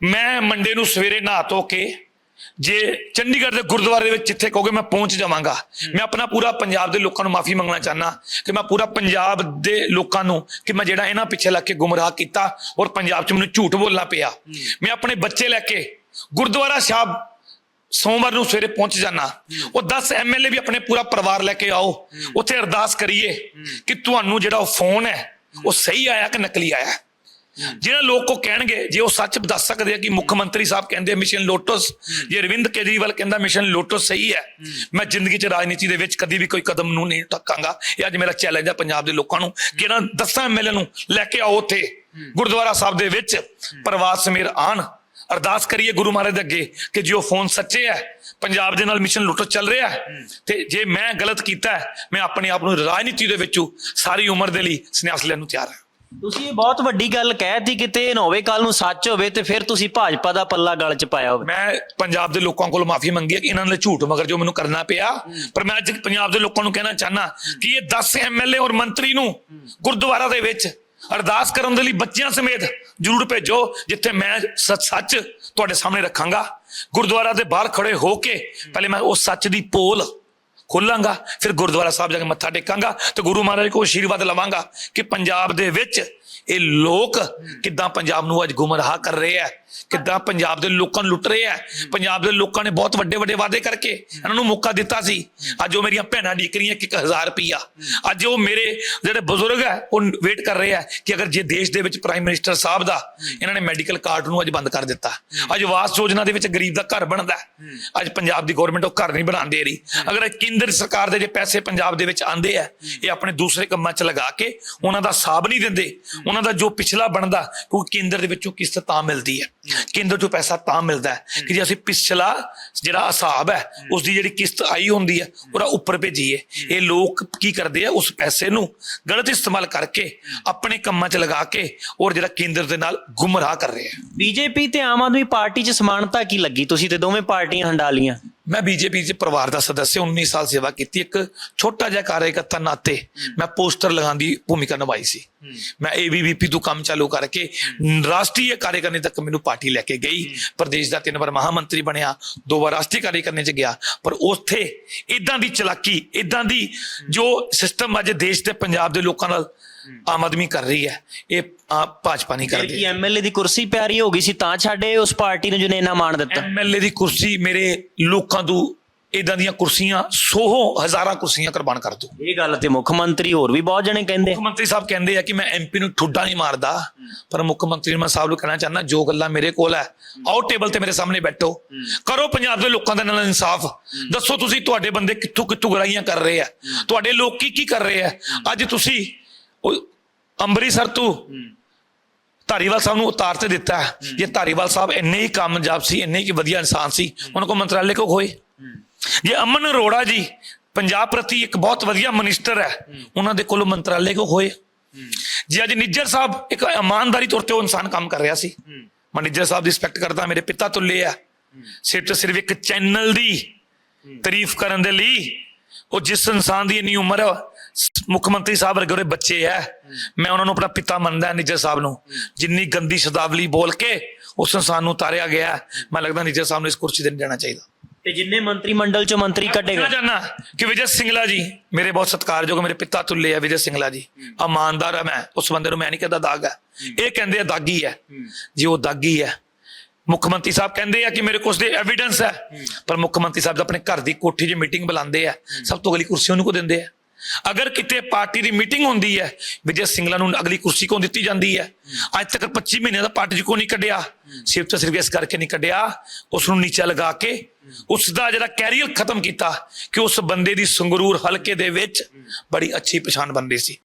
ਮੈਂ ਮੰਡੇ ਨੂੰ ਸਵੇਰੇ ਨਹਾ ਧੋ ਕੇ ਜੇ ਚੰਡੀਗੜ੍ਹ ਦੇ ਗੁਰਦੁਆਰੇ ਦੇ ਵਿੱਚ ਜਿੱਥੇ ਕਹੋਗੇ ਮੈਂ ਪਹੁੰਚ ਜਾਵਾਂਗਾ। ਮੈਂ ਆਪਣਾ ਪੂਰਾ ਪੰਜਾਬ ਦੇ ਲੋਕਾਂ ਨੂੰ ਮਾਫੀ ਮੰਗਣਾ ਚਾਹਨਾ ਕਿ ਮੈਂ ਪੂਰਾ ਪੰਜਾਬ ਦੇ ਲੋਕਾਂ ਨੂੰ ਕਿ ਮੈਂ ਜਿਹੜਾ ਇਹਨਾਂ ਪਿੱਛੇ ਲੱਗ ਕੇ ਗੁੰਮਰਾਹ ਕੀਤਾ ਔਰ ਪੰਜਾਬ 'ਚ ਮੈਨੂੰ ਝੂਠ ਬੋਲਣਾ ਪਿਆ। ਮੈਂ ਆਪਣੇ ਬੱਚੇ ਲੈ ਕੇ ਗੁਰਦੁਆਰਾ ਸਾਹਿਬ ਸੋਮਵਾਰ ਨੂੰ ਸਵੇਰੇ ਪਹੁੰਚ ਜਾਣਾ ਉਹ 10 ਐਮਐਲਏ ਵੀ ਆਪਣੇ ਪੂਰਾ ਪਰਿਵਾਰ ਲੈ ਕੇ ਆਓ। ਉੱਥੇ ਅਰਦਾਸ ਕਰੀਏ ਕਿ ਤੁਹਾਨੂੰ ਜਿਹੜਾ ਉਹ ਫੋਨ ਹੈ, ਉਹ ਸਹੀ ਆਇਆ ਕਿ ਨਕਲੀ ਆਇਆ? ਜਿਹੜਾ ਲੋਕ ਕੋ ਕਹਿਣਗੇ ਜੇ ਉਹ ਸੱਚ ਦੱਸ ਸਕਦੇ ਆ ਕਿ ਮੁੱਖ ਮੰਤਰੀ ਸਾਹਿਬ ਕਹਿੰਦੇ ਮਿਸ਼ਨ ਲੋਟਸ ਜੇ ਅਰਵਿੰਦ ਕੇਜਰੀਵਾਲ ਕਹਿੰਦਾ ਮਿਸ਼ਨ ਲੋਟਸ ਸਹੀ ਹੈ ਮੈਂ ਜ਼ਿੰਦਗੀ 'ਚ ਰਾਜਨੀਤੀ ਦੇ ਵਿੱਚ ਕਦੀ ਵੀ ਕੋਈ ਕਦਮ ਨੂੰ ਨਹੀਂ ਟੱਕਾਂਗਾ। ਇਹ ਅੱਜ ਮੇਰਾ ਚੈਲੰਜ ਹੈ ਪੰਜਾਬ ਦੇ ਲੋਕਾਂ ਨੂੰ। ਕਿ ਇਹਨਾਂ ਦਸਾਂ ਐਮਐਲਏ ਨੂੰ? ਲੈ ਕੇ ਆਓ ਉੱਥੇ ਗੁਰਦੁਆਰਾ ਸਾਹਿਬ ਦੇ ਵਿੱਚ ਪ੍ਰਵਾਸ ਸਮੇਰ ਆਣ। ਅਰਦਾਸ ਕਰੀਏ ਗੁਰੂ ਮਹਾਰਾਜ ਦੇ ਅੱਗੇ ਕਿ ਜੇ ਉਹ ਫੋਨ ਸੱਚੇ ਹੈ ਪੰਜਾਬ ਦੇ ਨਾਲ ਮਿਸ਼ਨ ਲੁੱਟ ਚੱਲ ਰਿਹਾ ਤੇ ਜੇ ਮੈਂ ਗਲਤ ਕੀਤਾ ਮੈਂ ਆਪਣੇ ਆਪ ਨੂੰ ਰਾਜਨੀਤੀ ਦੇ ਵਿੱਚੋਂ ਸਾਰੀ ਉਮਰ ਦੇ ਲਈ ਸੰਨਿਆਸ ਲੈਣ ਨੂੰ ਤਿਆਰ ਹਾਂ। ਤੁਸੀਂ ਇਹ ਬਹੁਤ ਵੱਡੀ ਗੱਲ ਕਹਿਤੀ ਕਿਤੇ ਨਾ ਹੋਵੇ ਕੱਲ ਨੂੰ ਸੱਚ ਹੋਵੇ ਤੇ ਫਿਰ ਤੁਸੀਂ ਭਾਜਪਾ ਦਾ ਪੱਲਾ ਗਲ ਚ ਪਾਇਆ ਹੋਵੇ। ਮੈਂ ਪੰਜਾਬ ਦੇ ਲੋਕਾਂ ਕੋਲ ਮਾਫੀ ਮੰਗੀ ਹੈ ਕਿ ਇਹਨਾਂ ਨੇ ਝੂਠ ਮਗਰ ਜੋ ਮੈਨੂੰ ਕਰਨਾ ਪਿਆ, ਪਰ ਮੈਂ ਅੱਜ ਪੰਜਾਬ ਦੇ ਲੋਕਾਂ ਨੂੰ ਕਹਿਣਾ ਚਾਹਨਾ ਕਿ ਇਹ 10 ਐਮਐਲਏ ਔਰ ਮੰਤਰੀ ਨੂੰ ਗੁਰਦੁਆਰਾ ਦੇ ਵਿੱਚ ਅਰਦਾਸ ਕਰਨ ਦੇ ਲਈ ਬੱਚਿਆਂ ਸਮੇਤ ਜ਼ਰੂਰ ਭੇਜੋ, ਜਿੱਥੇ ਮੈਂ ਸੱਚ ਸੱਚ ਤੁਹਾਡੇ ਸਾਹਮਣੇ ਰੱਖਾਂਗਾ। ਗੁਰਦੁਆਰਾ ਦੇ ਬਾਹਰ ਖੜੇ ਹੋ ਕੇ, ਪਹਿਲੇ ਮੈਂ ਉਸ ਸੱਚ ਦੀ ਪੋਲ ਖੋਲਾਂਗਾ, ਫਿਰ ਗੁਰਦੁਆਰਾ ਸਾਹਿਬ ਜਾ ਕੇ ਮੱਥਾ ਟੇਕਾਂਗਾ ਤੇ ਗੁਰੂ ਮਹਾਰਾਜ ਕੋਲ ਆਸ਼ੀਰਵਾਦ ਲਵਾਂਗਾ ਕਿ ਪੰਜਾਬ ਦੇ ਵਿੱਚ ਇਹ ਲੋਕ ਕਿੱਦਾਂ ਪੰਜਾਬ ਨੂੰ ਅੱਜ ਗੁੰਮਰਾਹ ਕਰ ਰਹੇ ਆ ਕਿੱਦਾਂ ਪੰਜਾਬ ਦੇ ਲੋਕਾਂ ਨੂੰ ਲੁੱਟ ਰਹੇ ਆ ਪੰਜਾਬ ਦੇ ਲੋਕਾਂ ਨੇ ਬਹੁਤ ਵੱਡੇ ਵੱਡੇ ਵਾਅਦੇ ਕਰਕੇ ਇਹਨਾਂ ਨੂੰ ਮੌਕਾ ਦਿੱਤਾ ਸੀ। ਅੱਜ ਉਹ ਮੇਰੀਆਂ ਭੈਣਾਂ ਡੀਕ ਰਹੀਆਂ ਕਿ 1000 ਰੁਪਿਆ ਅੱਜ ਉਹ ਮੇਰੇ ਜਿਹੜੇ ਬਜ਼ੁਰਗ ਹੈ ਉਹ ਵੇਟ ਕਰ ਰਹੇ ਆ ਕਿ ਅਗਰ ਜੇ ਦੇਸ਼ ਦੇ ਵਿੱਚ ਪ੍ਰਾਈਮ ਮਿਨਿਸਟਰ ਸਾਹਿਬ ਦਾ ਇਹਨਾਂ ਨੇ ਮੈਡੀਕਲ ਕਾਰਡ ਨੂੰ ਅੱਜ ਬੰਦ ਕਰ ਦਿੱਤਾ। ਅੱਜ ਆਵਾਸ ਯੋਜਨਾ ਦੇ ਵਿੱਚ ਗਰੀਬ ਦਾ ਘਰ ਬਣਦਾ ਅੱਜ ਪੰਜਾਬ ਦੀ ਗਵਰਨਮੈਂਟ ਉਹ ਘਰ ਨਹੀਂ ਬਣਾਉਣ ਦੇ ਰਹੀ। ਅਗਰ ਕੇਂਦਰ ਸਰਕਾਰ ਦੇ ਜੇ ਪੈਸੇ ਪੰਜਾਬ ਦੇ ਵਿੱਚ ਆਂਦੇ ਆ ਇਹ ਆਪਣੇ ਦੂਸਰੇ ਕੰਮਾਂ 'ਚ ਲਗਾ ਕੇ ਉਹਨਾਂ ਦਾ ਸਾਬ ਨਹੀਂ ਦਿੰਦੇ ਉਹਨਾਂ ਦਾ ਜੋ ਪਿਛਲਾ ਬਣਦਾ ਕਿਉਂਕਿ ਕੇਂਦਰ ਦੇ ਵਿੱਚੋਂ ਕਿਸ਼ਤ ਤਾਂ ਮਿਲਦੀ ਹੈ। ਕੇਂਦਰ ਤੋਂ ਪੈਸਾ ਤਾਂ ਮਿਲਦਾ ਹੈ ਕਿ ਜੇ ਅਸੀਂ ਪਿਛਲਾ ਜਿਹੜਾ ਹਿਸਾਬ ਹੈ ਉਸ ਦੀ ਜਿਹੜੀ ਕਿਸ਼ਤ ਆਈ ਹੁੰਦੀ ਹੈ ਉਹਦਾ ਉੱਪਰ ਭੇਜੀਏ। ਇਹ ਲੋਕ ਕੀ ਕਰਦੇ ਆ ਉਸ ਪੈਸੇ ਨੂੰ ਗਲਤ ਇਸਤੇਮਾਲ ਕਰਕੇ ਆਪਣੇ ਕੰਮਾਂ 'ਚ ਲਗਾ ਕੇ ਔਰ ਜਿਹੜਾ ਕੇਂਦਰ ਦੇ ਨਾਲ ਗੁੰਮਰਾਹ ਕਰ ਰਹੇ ਆ। ਬੀਜੇਪੀ ਤੇ ਆਮ ਆਦਮੀ ਪਾਰਟੀ ਚ ਸਮਾਨਤਾ ਕੀ ਲੱਗੀ? ਤੁਸੀਂ ਤੇ ਦੋਵੇਂ ਪਾਰਟੀਆਂ ਹੰਡਾ ਲੀਆਂ ਮੈਂ ਬੀਜੇਪੀ ਦੇ ਪਰਿਵਾਰ ਦਾ ਸਦੱਸਿਆ 19 ਸਾਲ ਸੇਵਾ ਕੀਤੀ ਇੱਕ ਛੋਟਾ ਜਿਹਾ ਕਾਰਜਕਰਤਾ ਨਾਤੇ। ਮੈਂ ਪੋਸਟਰ ਲਗਾਉਣ ਦੀ ਭੂਮਿਕਾ ਨਿਭਾਈ ਸੀ। ਮੈਂ ਏਬੀਵੀਪੀ ਤੋਂ ਕੰਮ ਚਾਲੂ ਕਰਕੇ ਰਾਸ਼ਟਰੀ ਕਾਰਜਕਾਰਨੀ ਤੱਕ ਮੈਨੂੰ ਪਾਰਟੀ ਲੈ ਕੇ ਗਈ। ਪ੍ਰਦੇਸ਼ ਦਾ ਤਿੰਨ ਵਾਰ ਮਹਾਮੰਤਰੀ ਬਣਿਆ ਦੋ ਵਾਰ ਰਾਸ਼ਟਰੀ ਕਾਰਜਕਾਰਨੀ ਚ ਗਿਆ। ਪਰ ਉੱਥੇ ਇਦਾਂ ਦੀ ਚਲਾਕੀ ਇਦਾਂ ਦੀ ਜੋ ਸਿਸਟਮ ਅੱਜ ਦੇਸ਼ ਤੇ ਪੰਜਾਬ ਦੇ ਲੋਕਾਂ ਨਾਲ ਆਮ ਆਦਮੀ ਕਰ ਰਹੀ ਹੈ ਇਹ ਭਾਜਪਾ ਨਹੀਂ ਕਰਦੀ। ਕੀ ਐਮਐਲਏ ਦੀ ਕੁਰਸੀ ਪਿਆਰੀ ਹੋ ਗਈ ਸੀ ਤਾਂ ਛੱਡੇ ਉਸ ਪਾਰਟੀ ਨੂੰ ਜਿਹਨੇ ਇੰਨਾ ਮਾਣ ਦਿੱਤਾ। ਐਮਐਲਏ ਦੀ ਕੁਰਸੀ ਮੇਰੇ ਲੋਕਾਂ ਤੋਂ ਇਦਾਂ ਦੀਆਂ ਕੁਰਸੀਆਂ ਸੌ ਹਜ਼ਾਰਾਂ ਕੁਰਸੀਆਂ ਕੁਰਬਾਨ ਕਰ ਦੋ। ਇਹ ਗੱਲ ਤੇ ਮੁੱਖ ਮੰਤਰੀ ਹੋਰ ਵੀ ਬਹੁਤ ਜਣੇ ਕਹਿੰਦੇ। ਮੁੱਖ ਮੰਤਰੀ ਸਾਹਿਬ ਕਹਿੰਦੇ ਆ ਕਿ ਮੈਂ ਐਮਪੀ ਨੂੰ ਠੁੱਡਾ ਨਹੀਂ ਮਾਰਦਾ ਪਰ ਮੁੱਖ ਮੰਤਰੀ ਮੈਂ ਸਾਹਿਬ ਨੂੰ ਕਹਿਣਾ ਚਾਹੁੰਦਾ ਜੋ ਗੱਲਾਂ ਮੇਰੇ ਕੋਲ ਹੈ ਆਓ ਟੇਬਲ ਤੇ ਮੇਰੇ ਸਾਹਮਣੇ ਬੈਠੋ। ਕਰੋ ਪੰਜਾਬ ਦੇ ਲੋਕਾਂ ਦੇ ਨਾਲ ਇਨਸਾਫ। ਦੱਸੋ ਤੁਸੀਂ ਤੁਹਾਡੇ ਬੰਦੇ ਕਿੱਥੋਂ ਕਿੱਥੋਂ ਗਰਾਈਆਂ ਕਰ ਰਹੇ ਆ? ਤੁਹਾਡੇ ਲੋਕ ਕੀ ਕੀ ਕਰ ਰਹੇ ਆ? ਅੱਜ ਤੁਸੀਂ ਅੰਮ੍ਰਿਤਸਰ ਤੋਂ ਧਾਰੀਵਾਲ ਸਾਹਿਬ ਨੂੰ ਉਤਾਰ ਤੇ ਦਿੱਤਾ। ਜੇ ਧਾਰੀਵਾਲ ਸਾਹਿਬ ਇੰਨੇ ਹੀ ਕਾਮਯਾਬ ਸੀ ਇੰਨੇ ਹੀ ਵਧੀਆ ਇਨਸਾਨ ਸੀ ਉਹਨਾਂ ਕੋ ਮੰਤਰਾਲੇ ਕੋ ਖੋਏ? ਜੇ ਅਮਨ ਅਰੋੜਾ ਜੀ ਪੰਜਾਬ ਪ੍ਰਤੀ ਇੱਕ ਬਹੁਤ ਵਧੀਆ ਮਿਨਿਸਟਰ ਹੈ ਉਹਨਾਂ ਦੇ ਕੋਲੋਂ ਮੰਤਰਾਲੇ ਕੋ ਖੋਏ? ਜੇ ਅੱਜ ਨਿੱਜਰ ਸਾਹਿਬ ਇੱਕ ਇਮਾਨਦਾਰੀ ਤੌਰ ਤੇ ਉਹ ਇਨਸਾਨ ਕੰਮ ਕਰ ਰਿਹਾ ਸੀ ਮੈਂ ਨਿੱਜਰ ਸਾਹਿਬ ਦੀ ਰਿਸਪੈਕਟ ਕਰਦਾ ਮੇਰੇ ਪਿਤਾ ਤੁੱਲੇ ਆ। ਸਿਰਫ ਸਿਰਫ ਇੱਕ ਚੈਨਲ ਦੀ ਤਾਰੀਫ ਕਰਨ ਦੇ ਲਈ ਉਹ ਜਿਸ ਇਨਸਾਨ ਦੀ ਇੰਨੀ ਉਮਰ ਹੈ ਮੁੱਖ ਮੰਤਰੀ ਸਾਹਿਬ ਵਰਗੇ ਉਹਦੇ ਬੱਚੇ ਹੈ। ਮੈਂ ਉਹਨਾਂ ਨੂੰ ਆਪਣਾ ਪਿਤਾ ਮੰਨਦਾ ਨਿੱਜਰ ਸਾਹਿਬ ਨੂੰ। ਜਿੰਨੀ ਗੰਦੀ ਸ਼ਬਦਾਵਲੀ ਬੋਲ ਕੇ ਉਸ ਇਨਸਾਨ ਨੂੰ ਉਤਾਰਿਆ ਗਿਆ ਮੈਂ ਲੱਗਦਾ ਨਿੱਜਰ ਸਾਹਿਬ ਨੂੰ ਇਸ ਕੁਰਸੀ ਤੇ ਨਹੀਂ ਜਾਣਾ ਚਾਹੀਦਾ। ਤੇ ਜਿੰਨੇ ਮੰਤਰੀ ਮੰਡਲ ਚੋਂ ਮੰਤਰੀ ਕੱਢੇ ਗਏ। ਚਾਹੁੰਦਾ ਕਿ ਵਿਜੇ ਸਿੰਗਲਾ ਜੀ ਮੇਰੇ ਬਹੁਤ ਸਤਿਕਾਰਯੋਗ ਮੇਰੇ ਪਿਤਾ ਤੁੱਲੇ ਆ ਵਿਜੇ ਸਿੰਗਲਾ ਜੀ। ਇਮਾਨਦਾਰ ਆ ਮੈਂ ਉਸ ਬੰਦੇ ਨੂੰ ਮੈਂ ਨਹੀਂ ਕਹਿੰਦਾ ਦਾਗ ਹੈ। ਇਹ ਕਹਿੰਦੇ ਆ ਦਾਗੀ ਹੈ। ਜੇ ਉਹ ਦਾਗੀ ਹੈ। ਮੁੱਖ ਮੰਤਰੀ ਸਾਹਿਬ ਕਹਿੰਦੇ ਆ ਕਿ ਮੇਰੇ ਕੋਲ ਉਸਦੇ ਐਵੀਡੈਂਸ ਹੈ। ਪਰ ਮੁੱਖ ਮੰਤਰੀ ਸਾਹਿਬ ਆਪਣੇ ਘਰ ਦੀ ਕੋਠੀ 'ਚ ਮੀਟਿੰਗ ਬੁਲਾਉਂਦੇ ਆ। ਸਭ ਤੋਂ ਅਗਲੀ ਕੁਰਸੀ ਉਹਨੂੰ ਕੋ ਦਿੰਦੇ ਆ। ਅਗਰ ਕਿਤੇ ਪਾਰਟੀ ਦੀ ਮੀਟਿੰਗ ਹੁੰਦੀ ਹੈ ਵਿਜੇ ਸਿੰਗਲਾ ਨੂੰ ਅਗਲੀ ਕੁਰਸੀ ਕੋ ਦਿੱਤੀ ਜਾਂਦੀ ਹੈ, ਅੱਜ ਤੱਕ 25 ਮਹੀਨੇ ਦਾ ਪਾਰਟੀ 'ਚ ਕੋ ਨਹੀਂ ਕੱਢਿਆ? ਸਿਰਫ ਤਾਂ ਸਿਰਫ ਇਸ ਕਰਕੇ ਨਹੀਂ ਕੱਢਿਆ ਉਸ ਨੂੰ ਨੀਚਾ ਲਗਾ ਕੇ ਉਸ ਦਾ ਜਿਹੜਾ ਕੈਰੀਅਰ ਖਤਮ ਕੀਤਾ ਕਿ ਉਸ ਬੰਦੇ ਦੀ ਸੰਗਰੂਰ ਹਲਕੇ ਦੇ ਵਿੱਚ ਬੜੀ ਅੱਛੀ ਪਛਾਣ ਬਣ ਰਹੀ ਸੀ।